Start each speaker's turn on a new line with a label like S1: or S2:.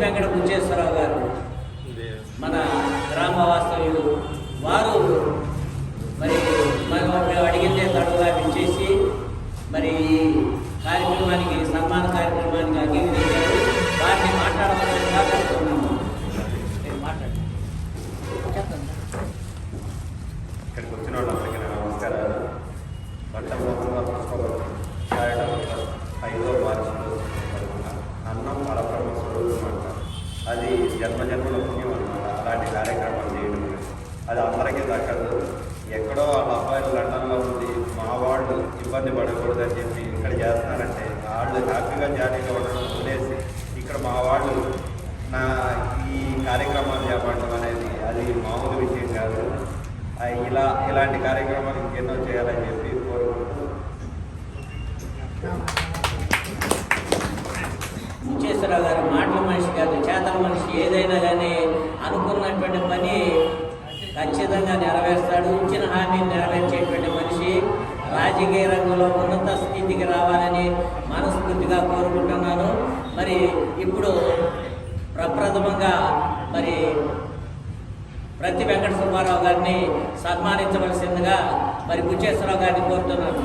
S1: వెంకట బుచ్చేశ్వరరావు గారు మన గ్రామ వాస్తవ్యులు వారు మరి మనం మేము అడిగిందే తడుగా ఇచ్చేసి మరి ఈ కార్యక్రమానికి సన్మాన కార్యక్రమానికి అంగీకరించారు వారిని మాట్లాడవలసిందిగా కోరుతున్నాము. మాట్లాడండి. చెప్పండి
S2: ఇక్కడికి వచ్చిన వాళ్ళందరికీ నమస్కారాలు. అది జన్మజన్మల పుణ్యం అనమాట అలాంటి కార్యక్రమాలు చేయడం. అది అందరికీ దక్కదు. ఎక్కడో వాళ్ళ అబ్బాయిలు లండన్లో ఉంది మా వాళ్ళు ఇబ్బంది పడకూడదని చెప్పి ఇక్కడ చేస్తున్నారంటే వాళ్ళు హ్యాపీగా జాలీగా ఉండడం వదిలేసి ఇక్కడ మా వాళ్ళు నా ఈ కార్యక్రమాలు చేపట్టడం అనేది అది మామూలు విషయం కాదు. ఇలా ఇలాంటి కార్యక్రమాలు ఇంకెన్నో చేయాలని చెప్పి కోరుకుంటూ
S1: చేస్తారా గారు మాటలు మనిషి కాదు చేతల మనిషి ఏదైనా కానీ అనుకున్నటువంటి పని ఖచ్చితంగా నెరవేరుస్తాడు. ఇచ్చిన హామీని నెరవేర్చేటువంటి మనిషి రాజకీయ రంగంలో ఉన్నత స్థితికి రావాలని మనస్ఫూర్తిగా కోరుకుంటున్నాను. మరి ఇప్పుడు ప్రప్రథమంగా మరి ప్రతి వెంకట సుబ్బారావు గారిని సన్మానించవలసిందిగా మరి గుచ్చేశ్వరరావు గారిని కోరుతున్నాను.